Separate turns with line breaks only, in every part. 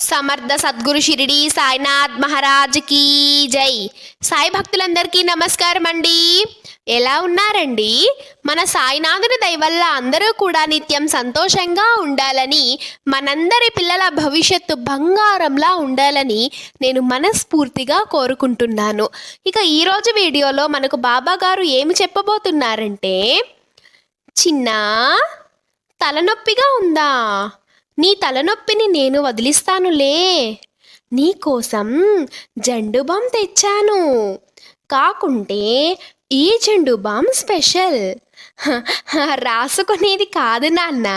సమర్థ సద్గురు షిరిడి సాయినాథ్ మహారాజ్ కీ జై. సాయి భక్తులందరికీ నమస్కారం అండి. ఎలా ఉన్నారండి? మన సాయినాథుని దయవల్ల అందరూ కూడా నిత్యం సంతోషంగా ఉండాలని మనందరి పిల్లల భవిష్యత్తు బంగారంలా ఉండాలని నేను మనస్ఫూర్తిగా కోరుకుంటున్నాను. ఇక ఈరోజు వీడియోలో మనకు బాబా గారు ఏమి చెప్పబోతున్నారంటే చిన్న తలనొప్పిగా ఉందా? నీ తలనొప్పిని నేను వదిలిస్తానులే. నీకోసం జండు బామ్ తెచ్చాను. కాకుంటే ఈ జండు బామ్ స్పెషల్. రాసుకునేది కాదు నాన్న.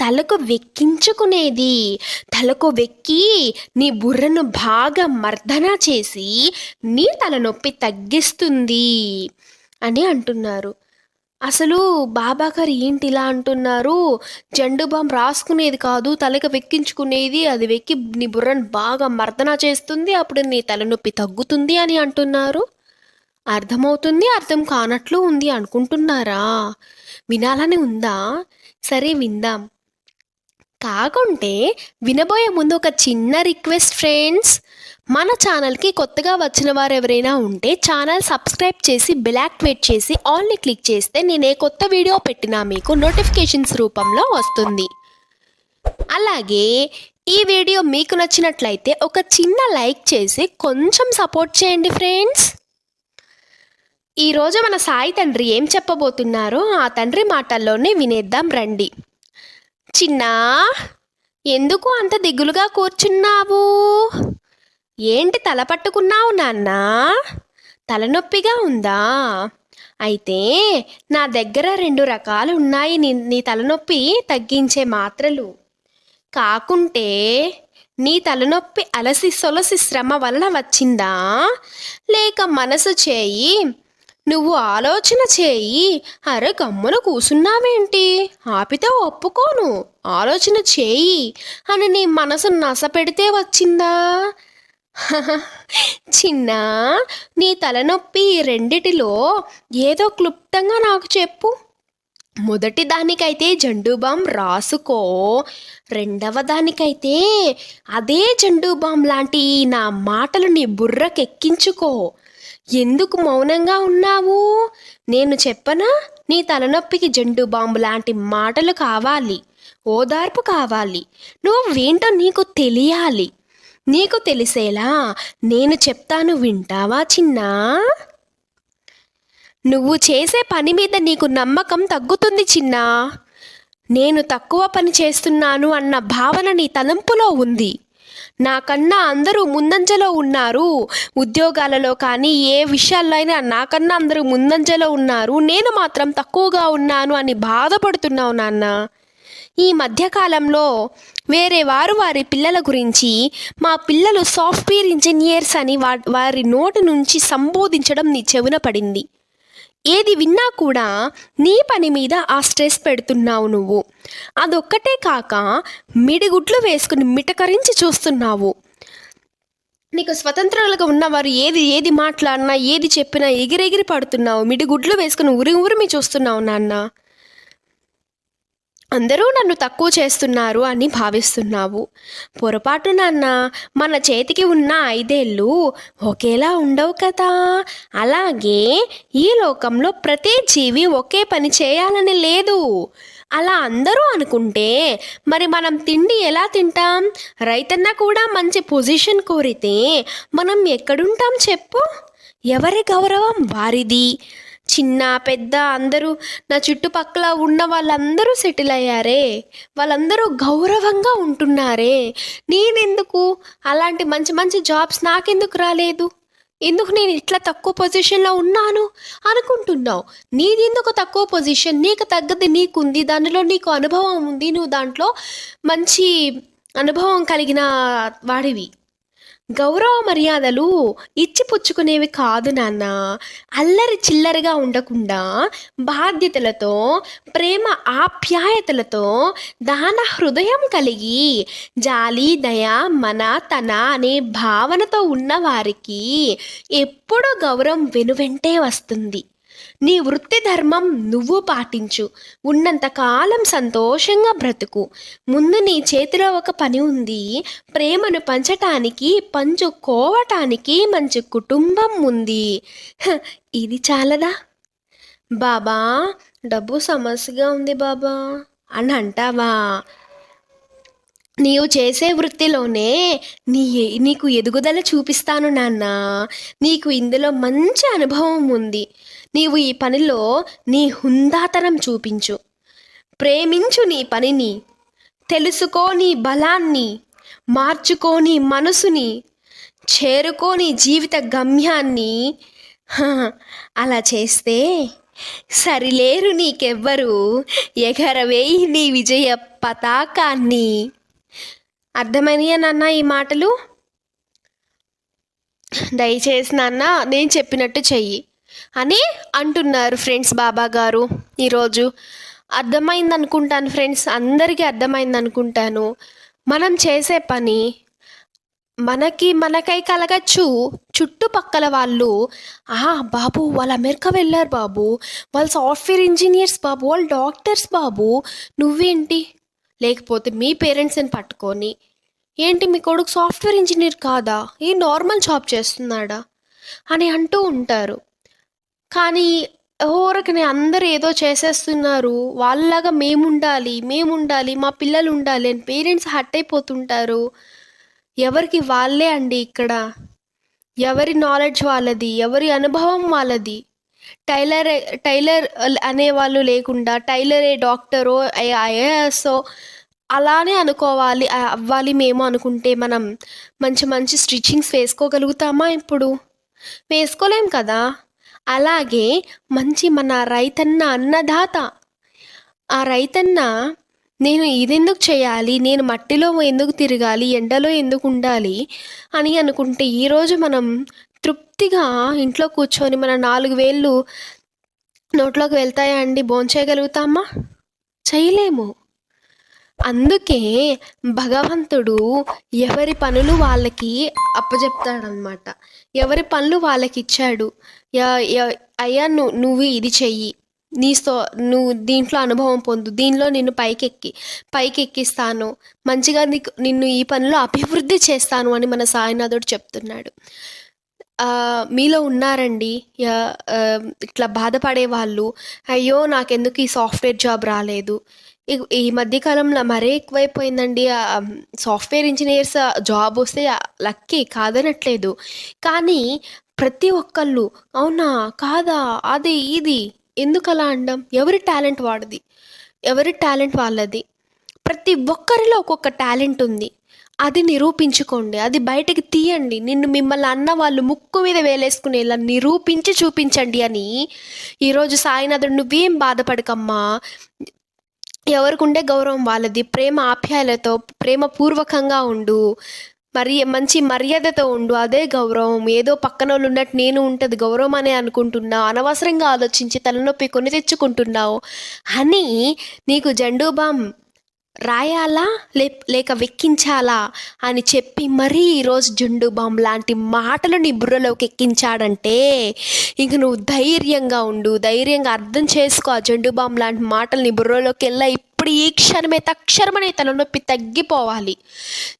తలకు వెక్కించుకునేది. తలకు వెక్కి నీ బుర్రను బాగా మర్దన చేసి నీ తలనొప్పి తగ్గిస్తుంది అని అంటున్నారు. అసలు బాబాగారు ఏంటి ఇలా అంటున్నారు? జండు బామ్ రాసుకునేది కాదు తలకి వెక్కించుకునేది అది వెక్కి నీ బుర్రను బాగా మర్దన చేస్తుంది అప్పుడు నీ తలనొప్పి తగ్గుతుంది అని అంటున్నారు. అర్థమవుతుంది అర్థం కానట్లు ఉంది అనుకుంటున్నారా? వినాలని ఉందా? సరే విందాం. కాకుంటే వినబోయే ముందు ఒక చిన్న రిక్వెస్ట్ ఫ్రెండ్స్. మన ఛానల్కి కొత్తగా వచ్చిన వారు ఎవరైనా ఉంటే ఛానల్ సబ్స్క్రైబ్ చేసి బెల్ యాక్టివేట్ చేసి ఆల్ని క్లిక్ చేస్తే నేను ఏ కొత్త వీడియో పెట్టినా మీకు నోటిఫికేషన్స్ రూపంలో వస్తుంది. అలాగే ఈ వీడియో మీకు నచ్చినట్లయితే ఒక చిన్న లైక్ చేసి కొంచెం సపోర్ట్ చేయండి ఫ్రెండ్స్. ఈరోజు మన సాయి తండ్రి ఏం చెప్పబోతున్నారో ఆ తండ్రి మాటల్లోనే వినేద్దాం రండి. చిన్నా ఎందుకు అంత దిగులుగా కూర్చున్నావు? ఏంటి తల పట్టుకున్నావు నాన్న? తలనొప్పిగా ఉందా? అయితే నా దగ్గర రెండు రకాలు ఉన్నాయి నీ నీ తలనొప్పి తగ్గించే మాత్రలు. కాకుంటే నీ తలనొప్పి అలసి సొలసి శ్రమ వలన వచ్చిందా? లేక మనసు చేయి నువ్వు ఆలోచన చేయి. అరే గమ్మున కూసున్నావేంటి? ఆపితే ఒప్పుకోను. ఆలోచన చేయి. అని నీ మనసు నసపెడితే వచ్చిందా? చిన్న నీ తలనొప్పి రెండిటిలో ఏదో క్లుప్తంగా నాకు చెప్పు. మొదటి దానికైతే జండుబామ్ రాసుకో. రెండవ దానికైతే అదే జండుబామ్ లాంటి నా మాటలు నీ బుర్రకెక్కించుకో. ఎందుకు మౌనంగా ఉన్నావు? నేను చెప్పనా? నీ తలనొప్పికి జండు బాంబు లాంటి మాటలు కావాలి ఓదార్పు కావాలి. నువ్వేంటో నీకు తెలియాలి. నీకు తెలిసేలా నేను చెప్తాను వింటావా చిన్నా? నువ్వు చేసే పని మీద నీకు నమ్మకం తగ్గుతుంది చిన్నా. నేను తక్కువ పని చేస్తున్నాను అన్న భావన నీ తలంపులో ఉంది. నాకన్నా అందరూ ముందంజలో ఉన్నారు. ఉద్యోగాలలో కానీ ఏ విషయాల్లో అయినా నాకన్నా అందరూ ముందంజలో ఉన్నారు. నేను మాత్రం తక్కువగా ఉన్నాను అని బాధపడుతున్నావు నాన్న. ఈ మధ్యకాలంలో వేరే వారు వారి పిల్లల గురించి మా పిల్లలు సాఫ్ట్వేర్ ఇంజనీర్స్ అని వారి నోటి నుంచి సంబోధించడం నీ చెవున పడింది. ఏది విన్నా కూడా నీ పని మీద ఆ స్ట్రెస్ పెడుతున్నావు నువ్వు. అదొక్కటే కాక మిడిగుడ్లు వేసుకుని మిటకరించి చూస్తున్నావు. నీకు స్వతంత్రాలుగా ఉన్నవారు ఏది ఏది మాట్లాడినా ఏది చెప్పినా ఎగిరెగిరి పడుతున్నావు. మిడిగుడ్లు వేసుకుని ఉరి ఉరిమి చూస్తున్నావు నాన్న. అందరూ నన్ను తక్కువ చేస్తున్నారు అని భావిస్తున్నావు. పొరపాటు నాన్న మన చేతికి ఉన్న ఐదేళ్ళు ఒకేలా ఉండవు కదా. అలాగే ఈ లోకంలో ప్రతి జీవి ఒకే పని చేయాలని లేదు. అలా అందరూ అనుకుంటే మరి మనం తిండి ఎలా తింటాం? రైతన్న కూడా మంచి పొజిషన్ కోరితే మనం ఎక్కడుంటాం చెప్పు? ఎవరి గౌరవం వారిది? చిన్న పెద్ద అందరూ నా చుట్టుపక్కల ఉన్న వాళ్ళందరూ సెటిల్ అయ్యారే. వాళ్ళందరూ గౌరవంగా ఉంటున్నారే. నేనెందుకు? అలాంటి మంచి మంచి జాబ్స్ నాకెందుకు రాలేదు? ఎందుకు నేను ఇట్లా తక్కువ పొజిషన్లో ఉన్నాను? అనుకుంటున్నావు. నీది ఎందుకు తక్కువ పొజిషన్? నీకు తగ్గది నీకుంది దానిలో నీకు అనుభవం ఉంది నువ్వు దాంట్లో మంచి అనుభవం కలిగిన వాడివి. గౌరవ మర్యాదలు ఇచ్చిపుచ్చుకునేవి కాదు నాన్న. అల్లరి చిల్లరగా ఉండకుండా బాధ్యతలతో ప్రేమ ఆప్యాయతలతో దాన హృదయం కలిగి జాలి దయ మన తన అనే భావనతో ఉన్నవారికి ఎప్పుడూ గౌరవం వెనువెంటే వస్తుంది. నీ వృత్తి ధర్మం నువ్వు పాటించు. ఉన్నంత కాలం సంతోషంగా బ్రతుకు. ముందు నీ చేతిలో ఒక పని ఉంది. ప్రేమను పంచటానికి పంచుకోవటానికి మంచి కుటుంబం ఉంది. ఇది చాలదా? బాబా డబ్బు సమస్యగా ఉంది బాబా అని అంటావా? నీవు చేసే వృత్తిలోనే నీ నీకు ఎదుగుదల చూపిస్తాను నాన్న. నీకు ఇందులో మంచి అనుభవం ఉంది. నీవు ఈ పనిలో నీ హుందాతనం చూపించు. ప్రేమించు నీ పనిని. తెలుసుకో నీ బలాన్ని. మార్చుకో నీ మనసుని. చేరుకో నీ జీవిత గమ్యాన్ని. అలా చేస్తే సరిలేరు నీకెవ్వరు. ఎగరవేయి నీ విజయ పతాకాన్ని. అర్థమైనయా నాన్న ఈ మాటలు? దయచేసి నాన్న నేను చెప్పినట్టు చెయ్యి. అని అంటున్నారు ఫ్రెండ్స్ బాబా గారు. ఈరోజు అర్థమైంది అనుకుంటాను ఫ్రెండ్స్ అందరికీ అర్థమైంది అనుకుంటాను మనం చేసే పని మనకి మనకై కలగచ్చు. చుట్టుపక్కల వాళ్ళు ఆ బాబు వాళ్ళు అమెరికా వెళ్ళారు బాబు. వాళ్ళు సాఫ్ట్వేర్ ఇంజనీర్స్ బాబు వాళ్ళు డాక్టర్స్ బాబు. నువ్వేంటి? లేకపోతే మీ పేరెంట్స్ని పట్టుకొని ఏంటి మీ కొడుకు సాఫ్ట్వేర్ ఇంజనీర్ కాదా? ఏ నార్మల్ జాబ్ చేస్తున్నాడా? అని అంటూ ఉంటారు. కానీ ఊరకనే అందరూ ఏదో చేసేస్తున్నారు. వాళ్ళలాగా మేముండాలి మేముండాలి మా పిల్లలు ఉండాలి అని పేరెంట్స్ హట్ అయిపోతుంటారు. ఎవరికి వాళ్ళే అండి ఇక్కడ? ఎవరి నాలెడ్జ్ వాళ్ళది? ఎవరి అనుభవం వాళ్ళది? టైలర్ టైలర్ అనేవాళ్ళు లేకుండా టైలరే డాక్టరో ఐఏఎస్ఓ అలానే అనుకోవాలి అవ్వాలి మేము అనుకుంటే మనం మంచి మంచి స్టిచ్చింగ్స్ వేసుకోగలుగుతామా ఇప్పుడు? వేసుకోలేం కదా? అలాగే మంచి మన రైతన్న అన్నదాత. ఆ రైతన్న నేను ఇదెందుకు చేయాలి? నేను మట్టిలో ఎందుకు తిరగాలి? ఎండలో ఎందుకు ఉండాలి? అని అనుకుంటే ఈరోజు మనం తృప్తిగా ఇంట్లో కూర్చొని మన నాలుగు వేళ్ళు నోట్లోకి వెళ్తాయా అండి? భోంచేయగలుగుతామా? చేయలేము. అందుకే భగవంతుడు ఎవరి పనులు వాళ్ళకి అప్పచెప్తాడనమాట ఎవరి పనులు వాళ్ళకి ఇచ్చాడు య- అయ్యా నువ్వు నువ్వు ఇది చెయ్యి. నీ సో నువ్వు దీంట్లో అనుభవం పొందు. దీనిలో నిన్ను పైకెక్కి పైకెక్కిస్తాను. మంచిగా నీకు నిన్ను ఈ పనిలో అభివృద్ధి చేస్తాను అని మన సాయినాథుడు చెప్తున్నాడు. మీలో ఉన్నారండి. ఇట్లా బాధపడే వాళ్ళు అయ్యో నాకెందుకు ఈ సాఫ్ట్వేర్ జాబ్ రాలేదు? ఈ- మధ్య మధ్యకాలంలో మరీ ఎక్కువైపోయిందండి సాఫ్ట్వేర్ ఇంజనీర్స్ జాబ్ వస్తే లక్కీ కాదనట్లేదు. కానీ ప్రతి ఒక్కళ్ళు అవునా కాదా అది ఇది ఎందుకు అలా అండం? ఎవరి టాలెంట్ వాడిది? ఎవరి టాలెంట్ వాళ్ళది? ప్రతి ఒక్కరిలో ఒక్కొక్క టాలెంట్ ఉంది. అది నిరూపించుకోండి అది బయటకి తీయండి. నిన్ను మిమ్మల్ని అన్న వాళ్ళు ముక్కు మీద వేలేసుకునేలా నిరూపించి చూపించండి అని ఈరోజు సాయినాథుడు నువ్వేం బాధపడకమ్మా? ఎవరికి ఉండే గౌరవం వాళ్ళది ప్రేమ ఆప్యాయలతో ప్రేమపూర్వకంగా ఉండు మరి మంచి మర్యాదతో ఉండు అదే గౌరవం. ఏదో పక్కన వాళ్ళు ఉన్నట్టు నేను ఉంటుంది గౌరవం అనే అనుకుంటున్నావు అనవసరంగా ఆలోచించి తలనొప్పి కొని తెచ్చుకుంటున్నావు అని నీకు జండూబామ్ రాయాలా? లే లేక వెక్కించాలా? అని చెప్పి మరీ ఈరోజు జుండు బాంబు లాంటి మాటలు నీ బుర్రలోకి ఎక్కించాడంటే ఇంక నువ్వు ధైర్యంగా ఉండు. ధైర్యంగా అర్థం చేసుకో. ఆ జుండు బాంబు లాంటి మాటలు నీ బుర్రలోకి వెళ్ళా. ఇప్పుడు ఈ క్షణమే తక్షణమే తలనొప్పి తగ్గిపోవాలి.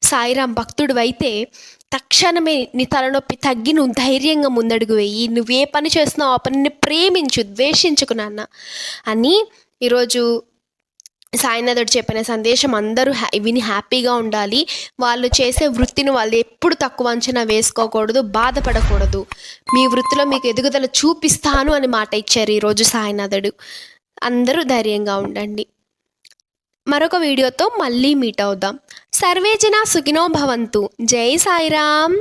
సాయిరాం భక్తుడు అయితే తక్షణమే నీ తలనొప్పి తగ్గి నువ్వు ధైర్యంగా ముందడుగు వేయి. నువ్వు ఏ పని చేస్తున్నావు ఆ పనిని ప్రేమించు ద్వేషించుకు నాన్న. అని ఈరోజు సాయినాథుడు చెప్పిన సందేశం అందరూ హ్యా విని హ్యాపీగా ఉండాలి. వాళ్ళు చేసే వృత్తిని వాళ్ళు ఎప్పుడు తక్కువ అంచనా వేసుకోకూడదు బాధపడకూడదు. మీ వృత్తిలో మీకు ఎదుగుదల చూపిస్తాను అని మాట ఇచ్చారు ఈరోజు సాయినాథుడు అందరూ ధైర్యంగా ఉండండి. మరొక వీడియోతో మళ్ళీ మీట్ అవుదాం. సర్వేజన సుఖినో భవంతు. జై సాయిరామ్.